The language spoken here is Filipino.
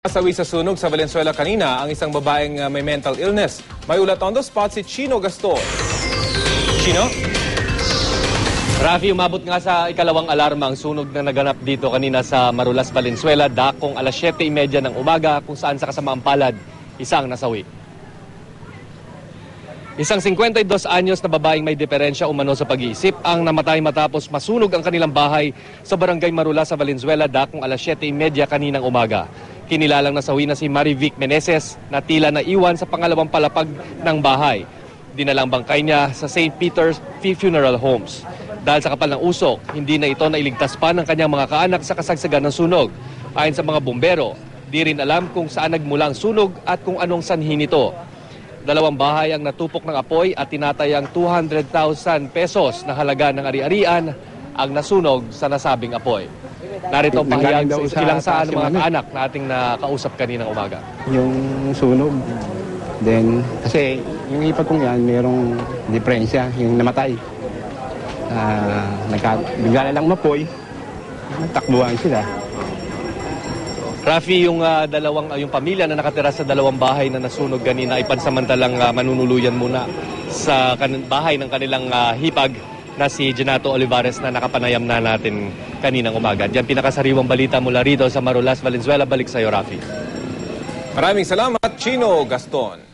Nasawi sa sunog sa Valenzuela kanina ang isang babaeng uh, may mental illness. May ulat on the spot si Chino Gaston. Chino? Rafi, umabot nga sa ikalawang alarma ang sunog na naganap dito kanina sa Marulas, Valenzuela, dakong alas 7.30 ng umaga kung saan sa kasamaang palad, isang nasawi. Isang 52 anyos na babaeng may diferensya umano sa pag-iisip ang namatay matapos masunog ang kanilang bahay sa barangay Marulas sa Valenzuela dakong alas 7.30 kaninang umaga. Kinilalang nasawi na si Marivic Meneses na tila naiwan sa pangalawang palapag ng bahay. Dinalang bangkay niya sa St. Peter's Funeral Homes. Dahil sa kapal ng usok, hindi na ito nailigtas pa ng kanyang mga kaanak sa kasagsagan ng sunog. Ayon sa mga bumbero, di rin alam kung saan nagmula ang sunog at kung anong sanhi nito. Dalawang bahay ang natupok ng apoy at tinatayang 200,000 pesos na halaga ng ari-arian ang nasunog sa nasabing apoy. Narito ang pahayag sa sa ilang saan mga kaanak na ating nakausap kaninang umaga. yung sunog. Then, kasi yung ipag kong yan, mayroong diferensya, yung namatay. Ah, nagka, bigla lang mapoy, takbuhan sila. Rafi, yung ah, dalawang ah, yung pamilya na nakatira sa dalawang bahay na nasunog kanina ay pansamantalang ah, manunuluyan muna sa kan- bahay ng kanilang ah, hipag na si Genato Olivares na nakapanayam na natin kaninang umaga. Diyan pinakasariwang balita mula rito sa Marulas, Valenzuela. Balik sa iyo, Rafi. Maraming salamat, Chino Gaston.